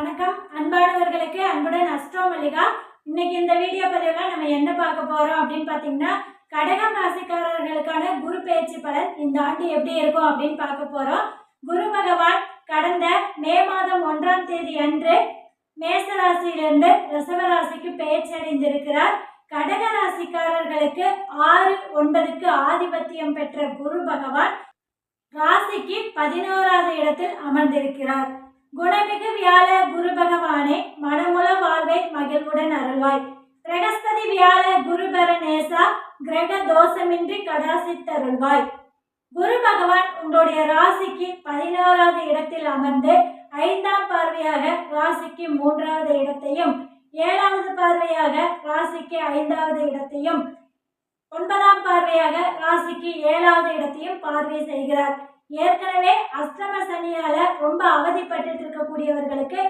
வணக்கம். அன்பானவர்களுக்கு அன்புடன் அஸ்ட்ரோ மல்லிகா. இன்னைக்கு இந்த வீடியோ பதிவில் நம்ம என்ன பார்க்க போகிறோம் அப்படின்னு பார்த்தீங்கன்னா கடகம் ராசிக்காரர்களுக்கான குரு பயிற்சி பலன் இந்த ஆண்டு எப்படி இருக்கும் அப்படின்னு பார்க்க போகிறோம் குரு பகவான் கடந்த மே மாதம் ஒன்றாம் தேதி அன்று மேச ராசியிலிருந்து ரிஷப ராசிக்கு பெயர்ச்சி அடைந்திருக்கிறார். கடக ராசிக்காரர்களுக்கு ஆறு ஒன்பதுக்கு ஆதிபத்தியம் பெற்ற குரு பகவான் ராசிக்கு பதினோராவது இடத்தில் அமர்ந்திருக்கிறார். குணமிகு வியாழ குரு பகவானே மனமுல வாழ்வை மகிழ்வுடன் அருள்வாய். பிரகஸ்பதி வியாழ குருபர நேசா கிரக தோஷமின்றி கடாசித்தருள்வாய். குரு பகவான் உங்களுடைய ராசிக்கு பதினோராவது இடத்தில் அமர்ந்து ஐந்தாம் பார்வையாக ராசிக்கு மூன்றாவது இடத்தையும் ஏழாவது பார்வையாக ராசிக்கு ஐந்தாவது இடத்தையும் ஒன்பதாம் பார்வையாக ராசிக்கு ஏழாவது இடத்தையும் பார்வை செய்கிறார். ஏற்கனவே அஷ்டம சனியால ரொம்ப அவதிப்பட்டு இருக்கக்கூடியவர்களுக்கு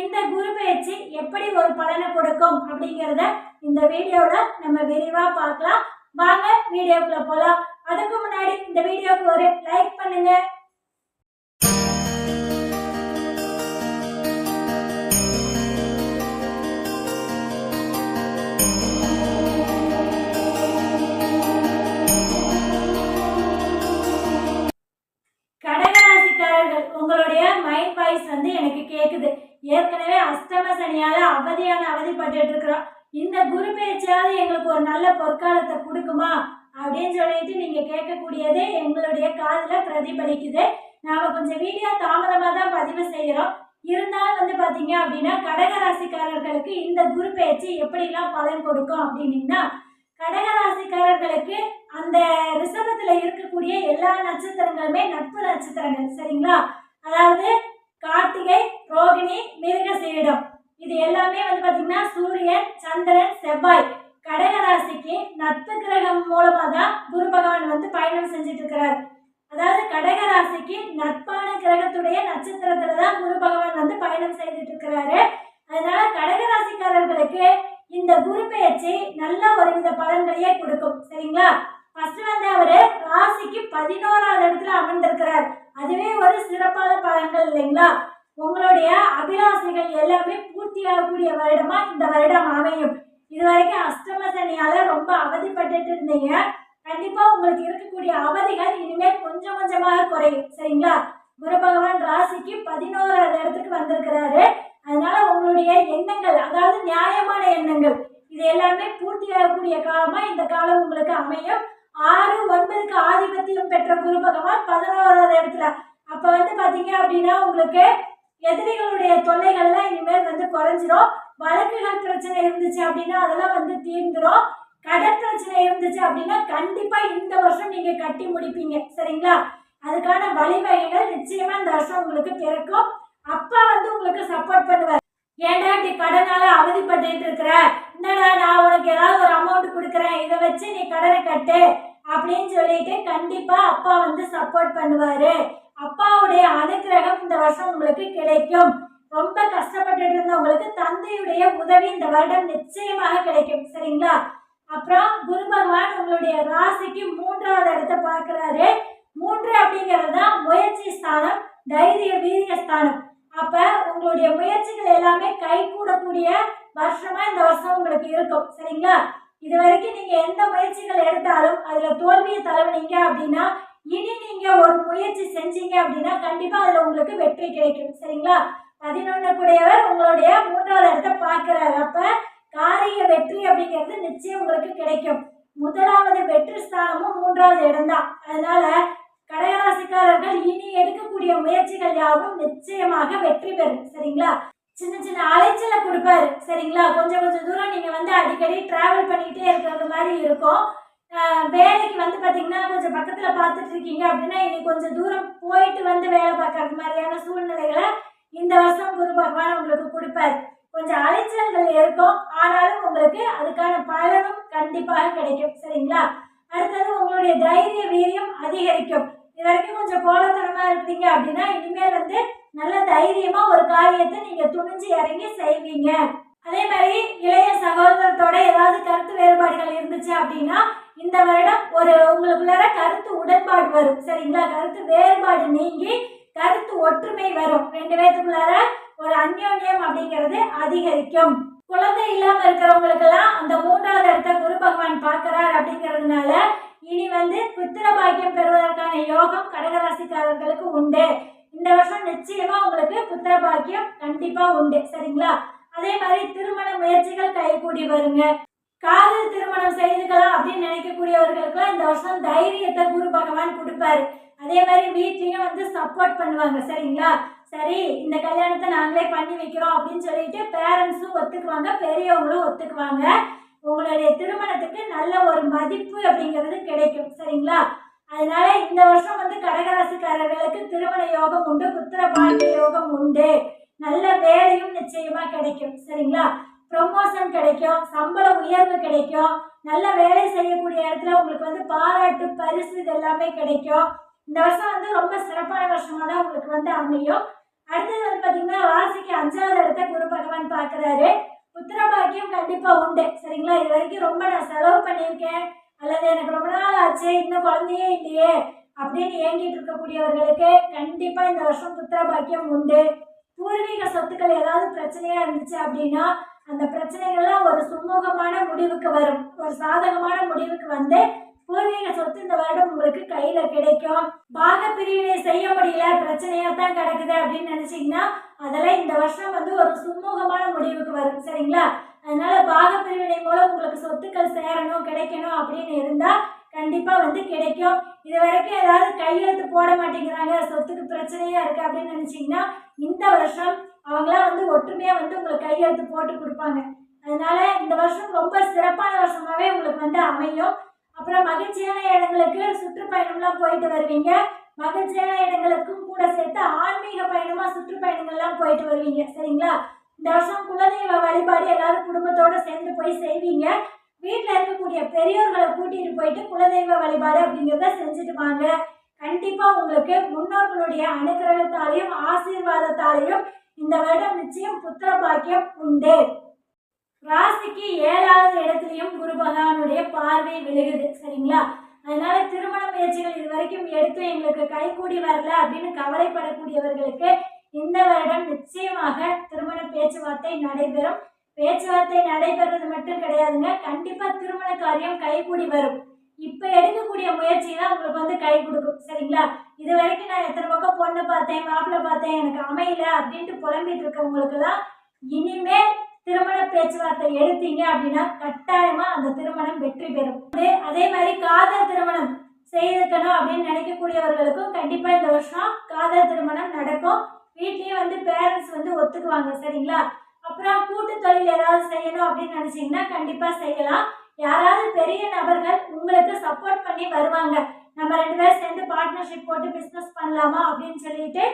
இந்த குரு பயிற்சி எப்படி ஒரு பலனை கொடுக்கும் அப்படிங்கிறத இந்த வீடியோல நம்ம விரிவா பார்க்கலாம். வாங்க வீடியோக்குள்ள போலாம். அதுக்கு முன்னாடி இந்த வீடியோக்கு ஒரு லைக் பண்ணுங்க. உங்களுடைய மைண்ட் வாய்ஸ் வந்து எனக்கு கேட்குது ஏற்கனவே அஷ்டம சனியால அவதியான அவதிப்பட்டு இருக்கிறோம். இந்த குரு பேச்சாவது எங்களுக்கு ஒரு நல்ல பொற்காலத்தை கொடுக்குமா? அப்படின்னு சொல்லிட்டு நீங்க கேட்கக்கூடியது எங்களுடைய காதில் பிரதிபலிக்குது. நாம கொஞ்சம் வீடியோ தாமதமாக தான் பதிவு செய்கிறோம் இருந்தாலும் வந்து பார்த்தீங்க அப்படின்னா கடகராசிக்காரர்களுக்கு இந்த குரு பேச்சு எப்படிலாம் பலன் கொடுக்கும் அப்படின்னீங்கன்னா கடகராசிக்காரர்களுக்கு அந்த ரிசர்வத்தில் இருக்கக்கூடிய எல்லா நட்சத்திரங்களுமே நட்பு நட்சத்திரங்கள் சரிங்களா? அதாவது கார்த்திகை ரோகிணி மிருகசீடம் இது எல்லாமே வந்து பார்த்திங்கன்னா சூரியன் சந்திரன் செவ்வாய். கடகராசிக்கு நட்பு கிரகம் மூலமாக தான் குரு பகவான் வந்து பயணம் செஞ்சுட்டு இருக்கிறார் அதாவது கடகராசிக்கு நட்பான கிரகத்துடைய நட்சத்திரத்துல தான் குரு பகவான் வந்து பயணம் செய்துட்டு இருக்கிறாரு அதனால கடகராசிக்காரர்களுக்கு இந்த குரு பெயர்ச்சி நல்ல ஒரு வித பலன்களையே கொடுக்கும். சரிங்களா? ஃபர்ஸ்ட் வந்து அவரு ராசிக்கு பதினோராவது இடத்துல அமர்ந்திருக்கிறார். அதுவே ஒரு சிறப்பான பலன்கள் இல்லைங்களா? உங்களுடைய அபிலாசைகள் எல்லாமே பூர்த்தியாகக்கூடிய வருடமாக வருடமா இந்த வருடம் அமையும். இது வரைக்கும் அஷ்டம சனியால ரொம்ப அவதிப்பட்டுட்டு இருந்தீங்க. கண்டிப்பா உங்களுக்கு இருக்கக்கூடிய அவதிகள் இனிமேல் கொஞ்சம் கொஞ்சமாக குறையும். சரிங்களா? குரு பகவான் ராசிக்கு பதினோராவது இடத்துக்கு வந்திருக்கிறாரு. அதனால உங்களுடைய எண்ணங்கள் அதாவது நியாயமான எண்ணங்கள் இது எல்லாமே பூர்த்தியாகக்கூடிய காலமாக காலமா இந்த காலம் உங்களுக்கு அமையும். ஆறு ஒன்பதுக்கு ஆதிபத்தியம் பெற்ற குரு பகவான் பதினோராவது இடத்துல. அப்ப வந்து பாத்தீங்க அப்படின்னா உங்களுக்கு எதிரிகளுடைய தொல்லைகள்லாம் இனிமேல் வந்து குறைஞ்சிரும். வழக்குகள் பிரச்சனை இருந்துச்சு அப்படின்னா அதெல்லாம் வந்து தீர்ந்துடும் கடன் பிரச்சனை இருந்துச்சு அப்படின்னா கண்டிப்பா இந்த வருஷம் நீங்க கட்டி முடிப்பீங்க. சரிங்களா? அதுக்கான வழிவகைகள் நிச்சயமா இந்த வருஷம் உங்களுக்கு பிறக்கும். அப்பா வந்து உங்களுக்கு சப்போர்ட் பண்ணுவார். ஏன்டா இப்படி கடனால அவதிப்பட்டு இருக்கிற? என்னடா நான் உனக்கு ஏதாவது ஒரு அமௌண்ட் கொடுக்குறேன். இதை வச்சு நீ கடனை கட்டு. அப்படின்னு சொல்லிட்டு கண்டிப்பா அப்பா வந்து சப்போர்ட் பண்ணுவாரு. அப்பாவுடைய அனுகிரகம் இந்த வருஷம் உங்களுக்கு கிடைக்கும். ரொம்ப கஷ்டப்பட்டுட்டு இருந்தவங்களுக்கு தந்தையுடைய உதவி இந்த வருடம் நிச்சயமாக கிடைக்கும். சரிங்களா? அப்புறம் குரு பகவான் உங்களுடைய ராசிக்கு மூன்றாவது இடத்தை பார்க்கிறாரு. மூன்று அப்படிங்கிறது தான் முயற்சி ஸ்தானம் தைரிய வீரிய ஸ்தானம். அப்ப உங்களுடைய முயற்சிகள் எல்லாமே கை கூடக்கூடிய வருஷமா இந்த வருஷம் உங்களுக்கு இருக்கும். சரிங்களா? இது வரைக்கும் நீங்க எந்த முயற்சிகள் எடுத்தாலும் அதுல தோல்வியை தழுவினீங்க அப்படின்னா இனி நீங்க ஒரு முயற்சி செஞ்சீங்க அப்படின்னா கண்டிப்பா அதுல உங்களுக்கு வெற்றி கிடைக்கும். சரிங்களா? பதினொன்னு கூடியவர் உங்களுடைய மூன்றாவது இடத்த பார்க்கிறாரு. அப்ப காரிய வெற்றி அப்படிங்கிறது நிச்சயம் உங்களுக்கு கிடைக்கும். முதலாவது வெற்றி ஸ்தானமும் மூன்றாவது இடம்தான். அதனால கடகராசிக்காரர்கள் இனி எடுக்கக்கூடிய முயற்சிகள் யாவும் நிச்சயமாக வெற்றி பெறும். சரிங்களா? சின்ன சின்ன அலைச்சலை கொடுப்பாரு. சரிங்களா? கொஞ்சம் கொஞ்சம் தூரம் நீங்கள் வந்து அடிக்கடி ட்ராவல் பண்ணிக்கிட்டே இருக்கிறது மாதிரி இருக்கும். வேலைக்கு வந்து பார்த்தீங்கன்னா கொஞ்சம் பக்கத்தில் பார்த்துட்டு இருக்கீங்க அப்படின்னா இன்னைக்கு கொஞ்சம் தூரம் போயிட்டு வந்து வேலை பார்க்கறது மாதிரியான சூழ்நிலைகளை இந்த வருஷம் குரு பகவான் உங்களுக்கு கொடுப்பாரு. கொஞ்சம் அலைச்சல்கள் இருக்கும். ஆனாலும் உங்களுக்கு அதுக்கான பலனும் கண்டிப்பாக கிடைக்கும். சரிங்களா? அடுத்தது உங்களுடைய தைரிய வீரியம் அதிகரிக்கும். இது வரைக்கும் கொஞ்சம் கோலத்தனமா இருக்கீங்க அப்படின்னா இனிமேல் வந்து நல்ல தைரியமா ஒரு காரியத்தை நீங்க துணிஞ்சு இறங்கி செய்வீங்க. அதே மாதிரி இளைய சகோதரத்தோட ஏதாவது கருத்து வேறுபாடுகள் இருந்துச்சு அப்படின்னா இந்த வருடம் ஒரு உங்களுக்குள்ளார கருத்து உடன்பாடு வரும். சரிங்களா? கருத்து வேறுபாடு நீங்கி கருத்து ஒற்றுமை வரும். ரெண்டு பேத்துக்குள்ளார ஒரு அந்யோன்யம் அப்படிங்கிறது அதிகரிக்கும். குழந்தை இல்லாம இருக்கிறவங்களுக்கெல்லாம் அந்த மூன்று இடத்த குரு பகவான் பார்க்கிறார் அப்படிங்கிறதுனால இனி வந்து புத்திர பாக்கியம் பெறுவதற்கான யோகம் கடகராசிக்காரர்களுக்கு உண்டு இந்த வருஷம் நிச்சயமா உங்களுக்கு புத்திர பாக்கியம் கண்டிப்பா உண்டு சரிங்களா அதே மாதிரி திருமண முயற்சிகள் கைகூடி வருங்க காதல் திருமணம் செய்துக்கலாம் அப்படின்னு நினைக்கக்கூடியவர்களுக்குலாம் இந்த வருஷம் தைரியத்தை குரு பகவான் கொடுப்பாரு அதே மாதிரி வீட்லயும் வந்து சப்போர்ட் பண்ணுவாங்க சரிங்களா சரி இந்த கல்யாணத்தை நாங்களே பண்ணி வைக்கிறோம் அப்படின்னு சொல்லிட்டு பேரண்ட்ஸும் ஒத்துக்குவாங்க பெரியவங்களும் ஒத்துக்குவாங்க. உங்களுடைய திருமணத்துக்கு நல்ல ஒரு மதிப்பு அப்படிங்கிறது கிடைக்கும் சரிங்களா? அதனால இந்த வருஷம் வந்து கடகராசிக்காரர்களுக்கு திருமண யோகம் உண்டு புத்திர பாண்டிய யோகம் உண்டு. நல்ல வேலையும் நிச்சயமா கிடைக்கும் சரிங்களா? ப்ரொமோஷன் கிடைக்கும் சம்பள உயர்வு கிடைக்கும். நல்ல வேலை செய்யக்கூடிய இடத்துல உங்களுக்கு வந்து பாராட்டு பரிசு இது எல்லாமே கிடைக்கும். இந்த வருஷம் வந்து ரொம்ப சிறப்பான வருஷமா தான் உங்களுக்கு வந்து அமையும். அடுத்தது வந்து பார்த்தீங்கன்னா ராசிக்கு அஞ்சாவது இடத்த குரு பகவான் பார்க்குறாரு. புத்திர பாக்கியம் கண்டிப்பாக உண்டு. சரிங்களா? இது வரைக்கும் ரொம்ப நான் செலவு பண்ணியிருக்கேன். அல்லது எனக்கு ரொம்ப நாள் ஆச்சு. இன்னும் குழந்தையே இல்லையே அப்படின்னு ஏங்கிட்டு இருக்கக்கூடியவர்களுக்கு கண்டிப்பாக இந்த வருஷம் புத்திர பாக்கியம் உண்டு. பூர்வீக சொத்துக்கள் ஏதாவது பிரச்சனையாக இருந்துச்சு அப்படின்னா அந்த பிரச்சனைகள்லாம் ஒரு சுமூகமான முடிவுக்கு வரும். ஒரு சாதகமான முடிவுக்கு வந்து பூர்வீக சொத்து இந்த வருடம் உங்களுக்கு கையில கிடைக்கும். பாக பிரிவினை செய்ய முடியல பிரச்சனையா தான் கிடக்குது அப்படின்னு நினைச்சீங்கன்னா அதெல்லாம் இந்த வருஷம் வந்து ஒரு சுமூகமான முடிவுக்கு வரும். சரிங்களா? அதனால பாக பிரிவினை மூலம் உங்களுக்கு சொத்துக்கள் சேரணும் கிடைக்கணும் அப்படின்னு இருந்தா கண்டிப்பா வந்து கிடைக்கும். இது வரைக்கும் ஏதாவது கையெழுத்து போட மாட்டேங்கிறாங்க சொத்துக்கு பிரச்சனையா இருக்கு அப்படின்னு நினைச்சீங்கன்னா இந்த வருஷம் அவங்களாம் வந்து ஒற்றுமையா வந்து உங்களுக்கு கையெழுத்து போட்டு கொடுப்பாங்க. அதனால இந்த வருஷம் ரொம்ப சிறப்பான வருஷமாவே உங்களுக்கு வந்து அமையும். அப்புறம் மகிழ்ச்சியான இடங்களுக்கு சுற்றுப்பயணம்லாம் போயிட்டு வருவீங்க. மகிழ்ச்சியான இடங்களுக்கும் கூட சேர்த்து ஆன்மீக பயணமா சுற்றுப்பயணங்கள்லாம் போயிட்டு வருவீங்க. சரிங்களா? இந்த வருஷம் குலதெய்வ வழிபாடு எல்லாரும் குடும்பத்தோட சேர்ந்து போய் செய்வீங்க. வீட்டில் இருக்கக்கூடிய பெரியோர்களை கூட்டிட்டு போயிட்டு குலதெய்வ வழிபாடு அப்படிங்கிறத செஞ்சுட்டு வாங்க. கண்டிப்பா உங்களுக்கு முன்னோர்களுடைய அனுகிரகத்தாலையும் ஆசீர்வாதத்தாலையும் இந்த வருடம் நிச்சயம் புத்திர பாக்கியம் உண்டு. ராசிக்கு ஏழாவது இடத்துலையும் குரு பகவானுடைய பார்வை விழுகுது சரிங்களா? அதனால திருமண முயற்சிகள் இது வரைக்கும் எடுத்து எங்களுக்கு கைகூடி வரல அப்படின்னு கவலைப்படக்கூடியவர்களுக்கு இந்த வருடம் நிச்சயமாக திருமண பேச்சுவார்த்தை நடைபெறும். பேச்சுவார்த்தை நடைபெறுவது மட்டும் கிடையாதுங்க கண்டிப்பா திருமண காரியம் கைகூடி வரும். இப்ப எடுக்கக்கூடிய முயற்சி தான் உங்களுக்கு வந்து கை கொடுக்கும் சரிங்களா? இது வரைக்கும் நான் எத்தனை பக்கம் பொண்ணு பார்த்தேன் மாப்பிள்ளை பார்த்தேன் எனக்கு அமையல அப்படின்ட்டு புலம்பிட்டு இருக்கவங்களுக்குலாம் இனிமேல் திருமண பேச்சுவார்த்தை எடுத்தீங்க அப்படின்னா கட்டாயமா அந்த திருமணம் வெற்றி பெறும். அதே மாதிரி காதல் திருமணம் செய்திருக்கணும் அப்படின்னு நினைக்கக்கூடியவர்களுக்கும் கண்டிப்பா இந்த வருஷம் காதல் திருமணம் நடக்கும். வீட்லயே வந்து பேரண்ட்ஸ் வந்து ஒத்துக்குவாங்க சரிங்களா? அப்புறம் கூட்டு தொழில் ஏதாவது செய்யணும் அப்படின்னு நினைச்சீங்கன்னா கண்டிப்பா செய்யலாம். யாராவது பெரிய நபர்கள் உங்களுக்கு சப்போர்ட் பண்ணி வருவாங்க. நம்ம ரெண்டு பேரும் சேர்ந்து பார்ட்னர்ஷிப் போட்டு பிஸ்னஸ் பண்ணலாமா அப்படின்னு சொல்லிட்டு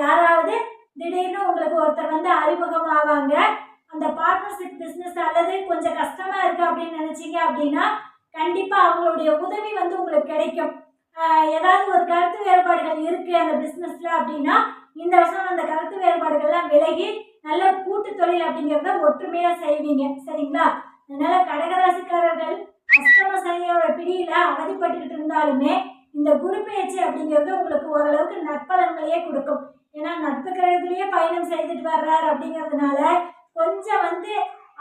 யாராவது திடீர்னு உங்களுக்கு ஒருத்தர் வந்து அறிமுகம் ஆவாங்க அந்த பார்ட்னர்ஷிப் பிஸ்னஸ் அல்லது கொஞ்சம் கஷ்டமா இருக்கு அப்படின்னு நினைச்சீங்க அப்படின்னா கண்டிப்பா அவங்களுடைய உதவி வந்து உங்களுக்கு கிடைக்கும். ஏதாவது ஒரு கருத்து வேறுபாடுகள் இருக்கு அந்த பிஸ்னஸ்ல அப்படின்னா இந்த வருஷம் அந்த கருத்து வேறுபாடுகள்லாம் விலகி நல்ல கூட்டு தொழில் அப்படிங்கிறத ஒற்றுமையா செய்வீங்க. சரிங்களா? அதனால கடகராசிக்காரர்கள் அஷ்டம சனியோட பிடியில அவதிப்பட்டுக்கிட்டு இருந்தாலுமே இந்த குரு பேச்சு அப்படிங்கிறது உங்களுக்கு ஓரளவுக்கு நற்பலன்களையே கொடுக்கும். ஏன்னா நட்பு கிரகத்திலேயே பயணம் செய்துட்டு வர்றாரு அப்படிங்கிறதுனால கொஞ்சம் வந்து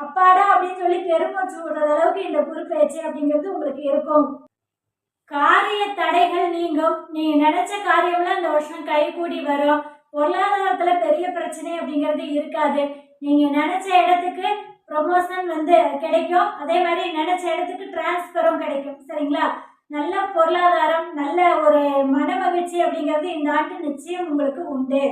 அப்பாடா அப்படின்னு சொல்லி பெருமூச்சு விடுற அளவுக்கு இந்த குரு அப்படிங்கிறது உங்களுக்கு இருக்கும். காரிய தடைகள் நீங்கும். நீங்க நினைச்ச காரியம்லாம் இந்த வருஷம் கைகூடி வரும். பொருளாதாரத்துல பெரிய பிரச்சனை அப்படிங்கிறது இருக்காது. நீங்க நினைச்ச இடத்துக்கு ப்ரொமோஷன் வந்து கிடைக்கும். அதே மாதிரி நினைச்ச இடத்துக்கு டிரான்ஸ்ஃபரும் கிடைக்கும். சரிங்களா? நல்ல பொருளாதாரம் நல்ல ஒரு மன மகிழ்ச்சி அப்படிங்கிறது இந்த ஆண்டு நிச்சயம் உங்களுக்கு உண்டு.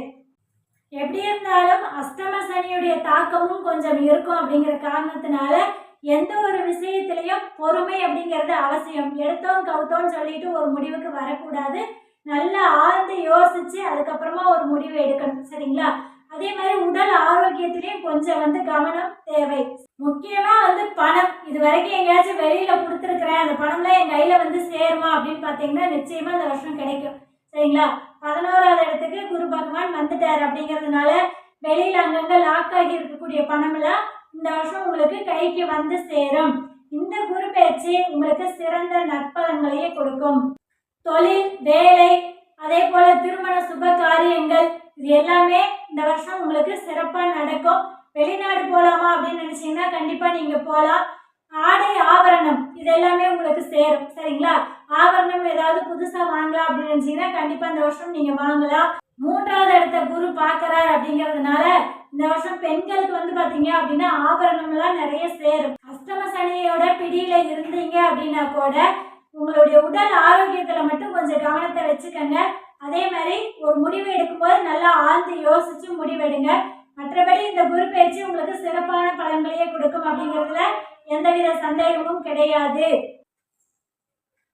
எப்படி இருந்தாலும் அஷ்டம சனியுடைய தாக்கமும் கொஞ்சம் இருக்கும் அப்படிங்கிற காரணத்தினால எந்த ஒரு விஷயத்திலையும் பொறுமை அப்படிங்கிறது அவசியம். எடுத்தோம் கவுத்தோம்னு சொல்லிட்டு ஒரு முடிவுக்கு வரக்கூடாது. நல்லா ஆழ்ந்து யோசிச்சு அதுக்கப்புறமா ஒரு முடிவு எடுக்கணும். சரிங்களா? அதே மாதிரி உடல் ஆரோக்கியத்திலையும் கொஞ்சம் வந்து கவனம் தேவை. முக்கியமா வந்து பணம். இது வரைக்கும் எங்கேயாச்சும் வெளியில கொடுத்துருக்குறேன். அந்த பணம்லாம் என் கையில வந்து சேருமா அப்படின்னு பார்த்தீங்கன்னா நிச்சயமா அந்த வருஷம் கிடைக்கும். சரிங்களா? பதினோராவது இடத்துக்கு குரு பகவான் வந்துட்டார் அப்படிங்கிறதுனால வெளியில் அங்கங்கே லாக் ஆகி இருக்கக்கூடிய பணமெல்லாம் இந்த வருஷம் உங்களுக்கு கைக்கு வந்து சேரும். இந்த குரு பயிற்சி உங்களுக்கு சிறந்த நற்பலன்களையே கொடுக்கும். தொழில் வேலை அதே போல திருமண சுப காரியங்கள் இது எல்லாமே இந்த வருஷம் உங்களுக்கு சிறப்பாக நடக்கும். வெளிநாடு போகலாமா அப்படின்னு நினச்சிங்கன்னா கண்டிப்பாக நீங்கள் போகலாம் ஆடை ஆபரணம் இது எல்லாமே உங்களுக்கு சேரும். சரிங்களா? ஆபரணம் ஏதாவது புதுசாக வாங்கலாம் அப்படின்னு நினச்சிங்கன்னா கண்டிப்பாக இந்த வருஷம் நீங்கள் வாங்கலாம். மூன்றாவது இடத்த குரு பார்க்கறாரு அப்படிங்கிறதுனால இந்த வருஷம் பெண்களுக்கு வந்து பார்த்தீங்க அப்படின்னா ஆபரணம்லாம் நிறைய சேரும். அஷ்டம சனியோட பிடியில இருந்தீங்க அப்படின்னா கூட உங்களுடைய உடல் ஆரோக்கியத்துல மட்டும் கொஞ்சம் கவனத்தை வச்சுக்கோங்க. அதே மாதிரி ஒரு முடிவு எடுக்கும்போது நல்லா ஆழ்ந்து யோசிச்சு முடிவெடுங்க மற்றபடி இந்த குரு பயிற்சி உங்களுக்கு சிறப்பான பலன்களையே கொடுக்கும் அப்படிங்கிறதுல எந்தவித சந்தேகமும் கிடையாது.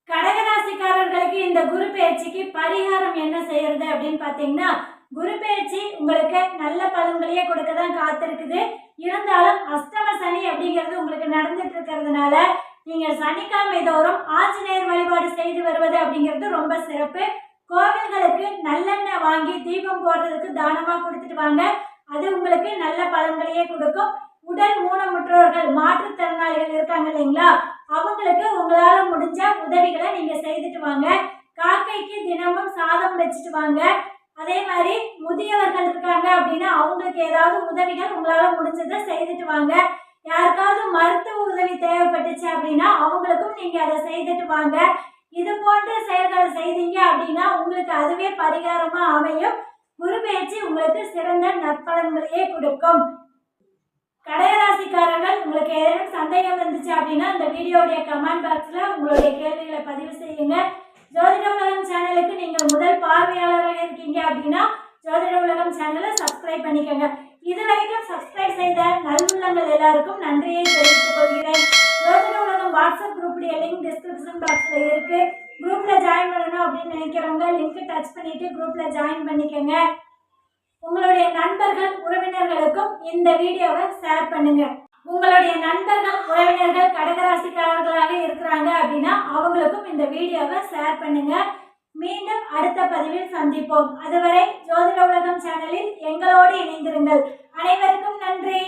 கடகராசிக்காரர்களுக்கு இந்த குரு பயிற்சிக்கு பரிகாரம் என்ன செய்யறது அப்படின்னு பார்த்தீங்கன்னா குரு பயிற்சி உங்களுக்கு நல்ல பலன்களையே கொடுக்க தான் காத்திருக்குது. இருந்தாலும் அஷ்டம சனி அப்படிங்கிறது உங்களுக்கு நடந்துட்டு இருக்கிறதுனால நீங்க சனிக்கிழமை தோறும் ஆஞ்சநேயர் வழிபாடு செய்து வருவது அப்படிங்கிறது ரொம்ப சிறப்பு. கோவில்களுக்கு நல்லெண்ணெய் வாங்கி தீபம் போடுறதுக்கு தானமா கொடுத்துட்டு வாங்க. அது உங்களுக்கு நல்ல பலன்களையே கொடுக்கும். உடல் ஊனமுற்றோர்கள் மாற்றுத்திறனாளிகள் இருக்காங்க இல்லைங்களா? அவங்களுக்கு உங்களால முடிஞ்ச உதவிகளை நீங்க செய்துட்டு வாங்க. காக்கைக்கு தினமும் சாதம் வச்சுட்டு வாங்க. அதே மாதிரி முதியவர்கள் இருக்காங்க அப்படின்னா அவங்களுக்கு ஏதாவது உதவிகள் உங்களால முடிஞ்சதை செய்துட்டு வாங்க. யாருக்காவது மருத்துவ உதவி தேவைப்பட்டுச்சு அப்படின்னா அவங்களுக்கும் நீங்க அதை செய்துட்டு வாங்க. இது போன்ற செயல்களை செய்தீங்க அப்படின்னா உங்களுக்கு அதுவே பரிகாரமா அமையும். குரு பயிற்சி உங்களுக்கு சிறந்த நற்பலன்களையே கொடுக்கும். கடகராசிக்காரர்கள் உங்களுக்கு ஏதேனும் சந்தேகம் இருந்துச்சு அப்படின்னா இந்த வீடியோடைய கமெண்ட் பாக்ஸில் உங்களுடைய கேள்விகளை பதிவு செய்யுங்க. ஜோதிட உலகம் சேனலுக்கு நீங்கள் முதல் பார்வையாளராக இருக்கீங்க அப்படின்னா ஜோதிட உலகம் சேனலை சப்ஸ்கிரைப் பண்ணிக்கோங்க. இது வரைக்கும் சப்ஸ்கிரைப் செய்த நல்லுள்ளங்கள் எல்லாருக்கும் நன்றியை தெரிவித்துக் கொள்கிறேன். ஜோதிட உலகம் வாட்ஸ்அப் குரூப்புடைய லிங்க் டிஸ்கிரிப்ஷன் பாக்ஸில் இருக்குது குரூப்பில் ஜாயின் பண்ணணும் அப்படின்னு நினைக்கிறவங்க லிங்க் டச் பண்ணிவிட்டு குரூப்பில் ஜாயின் பண்ணிக்கோங்க. உங்களுடைய நண்பர்கள் உறவினர்களுக்கும் இந்த வீடியோவை ஷேர் பண்ணுங்க. உங்களுடைய நண்பர்கள் உறவினர்கள் கடகராசிக்காரர்களாக இருக்கிறாங்க அப்படின்னா அவங்களுக்கும் இந்த வீடியோவை ஷேர் பண்ணுங்க. மீண்டும் அடுத்த பதிவில் சந்திப்போம். அதுவரை ஜோதிட உலகம் சேனலில் எங்களோடு இணைந்திருங்கள். அனைவருக்கும் நன்றி.